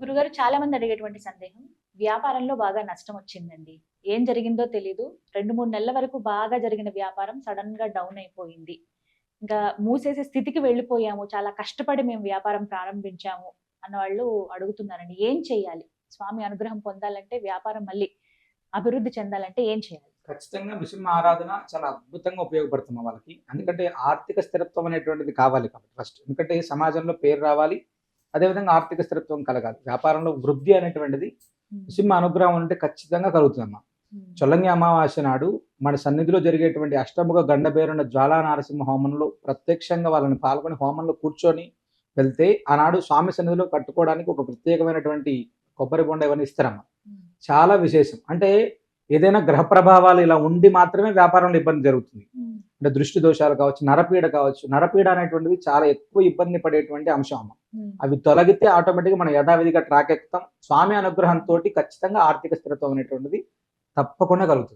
గురుగారు చాలా మంది అడిగేటువంటి సందేహం వ్యాపారంలో బాగా నష్టం వచ్చిందండి ఏం జరిగిందో తెలీదు. రెండు మూడు నెలల వరకు బాగా జరిగిన వ్యాపారం సడన్గా డౌన్ అయిపోయింది. ఇంకా మూసేసే స్థితికి వెళ్ళిపోయాము. చాలా కష్టపడి మేము వ్యాపారం ప్రారంభించాము అన్న వాళ్ళు అడుగుతున్నారండి. ఏం చేయాలి? స్వామి అనుగ్రహం పొందాలంటే వ్యాపారం మళ్ళీ అభివృద్ధి చెందాలంటే ఏం చేయాలి? ఖచ్చితంగా విషయం ఆరాధన చాలా అద్భుతంగా ఉపయోగపడుతుంది వాళ్ళకి. ఎందుకంటే ఆర్థిక స్థిరత్వం అనేటువంటిది కావాలి కాబట్టి ఫస్ట్ ఎందుకంటే సమాజంలో పేరు రావాలి అదేవిధంగా ఆర్థిక స్థిరత్వం కలగాలి. వ్యాపారంలో వృద్ధి అనేటువంటిది నృసింహ అనుగ్రహం ఉంటే ఖచ్చితంగా కలుగుతుందమ్మా. చొల్లంగి అమావాస్య నాడు మన సన్నిధిలో జరిగేటువంటి అష్టముఖ గండబేరున్న జ్వాలా నరసింహ హోమంలో ప్రత్యక్షంగా వాళ్ళని పాల్గొని హోమంలో కూర్చొని వెళ్తే ఆనాడు స్వామి సన్నిధిలో కట్టుకోవడానికి ఒక ప్రత్యేకమైనటువంటి కొబ్బరి బొండ ఇవన్నీ ఇస్తారమ్మా. చాలా విశేషం. అంటే ఏదైనా గ్రహ ప్రభావాలు ఇలా ఉండి మాత్రమే వ్యాపారంలో ఇబ్బంది జరుగుతుంది. అంటే దృష్టి దోషాలు కావచ్చు నరపీడ కావచ్చు నరపీడ అనేటువంటిది చాలా ఎక్కువ ఇబ్బంది పడేటువంటి అంశం అమ్మ. అవి తొలగితే ఆటోమేటిక్గా మనం యథావిధిగా ట్రాక్ ఎక్కుతాం. స్వామి అనుగ్రహంతో ఖచ్చితంగా ఆర్థిక స్థిరత్వం అనేటువంటిది తప్పకుండా కలుగుతుంది.